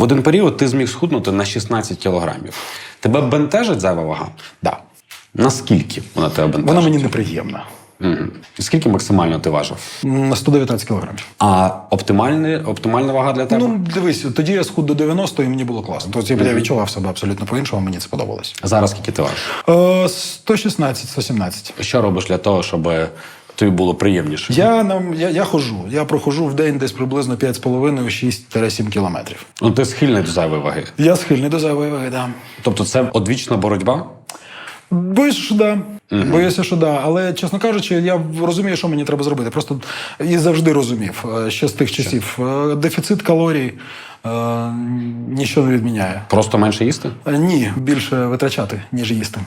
В один період ти зміг схуднути на 16 кілограмів. Тебе бентежить зайва вага? Да. Наскільки вона тебе бентежить? Вона мені неприємна. Угу. Скільки максимально ти важив? На 119 кілограмів. А оптимальний, оптимальна вага для тебе? Ну, дивись, тоді я схуд до 90 і мені було класно. Тобто я відчував себе абсолютно по-іншому, мені це подобалось. Зараз скільки ти важиш? Е, 116, 117. Що робиш для того, щоб тобі було приємніше? Я, нам, я, я ходжу. Я прохожу в день десь приблизно 5,5-6-7 кілометрів. Ну, ти схильний до зайвої ваги. Я схильний до зайвої ваги, да. Тобто це одвічна боротьба? Боюся, що да. Боюся, що да. Але чесно кажучи, я розумію, що мені треба зробити. Просто і завжди розумів е, ще з тих часів. Е, Дефіцит калорій е, нічого не відміняє. Просто менше їсти? Ні, більше витрачати, ніж їсти.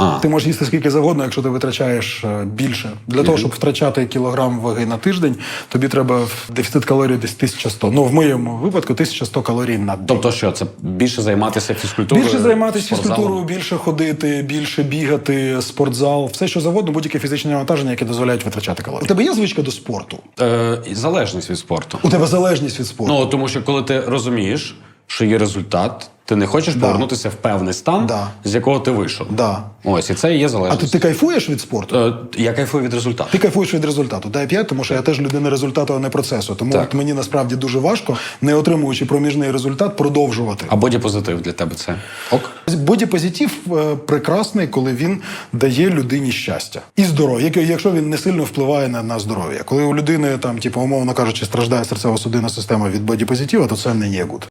А. Ти можеш їсти скільки завгодно, якщо ти витрачаєш е, більше. Для того, щоб втрачати кілограм ваги на тиждень, тобі треба дефіцит калорій десь 1100. Ну, в моєму випадку 1100 калорій на день. Тобто що, це більше займатися фізкультурою? Більше займатися фізкультурою, більше ходити, більше бігати, спортзал, все що завгодно, будь-яке фізичне навантаження, яке дозволяють витрачати калорії. У тебе є звичка до спорту? Е, залежність від спорту. У тебе залежність від спорту. Ну, тому що коли ти розумієш, що є результат, ти не хочеш повернутися в певний стан, Да. з якого ти вийшов. Да. Ось, і це і є А ти, ти кайфуєш від спорту? Е, я кайфую від результату. Ти кайфуєш від результату. Дай 5, тому що я теж людина результату, а не процесу. Тому Так. от мені насправді дуже важко, не отримуючи проміжний результат, продовжувати. А бодіпозитив для тебе це ок? Бодіпозитив е, прекрасний, коли він дає людині щастя і здоров'я, якщо він не сильно впливає на, на здоров'я. Коли у людини там, типу, умовно кажучи, страждає серцево-судинна система від бодіпозитива, то це не є гуд.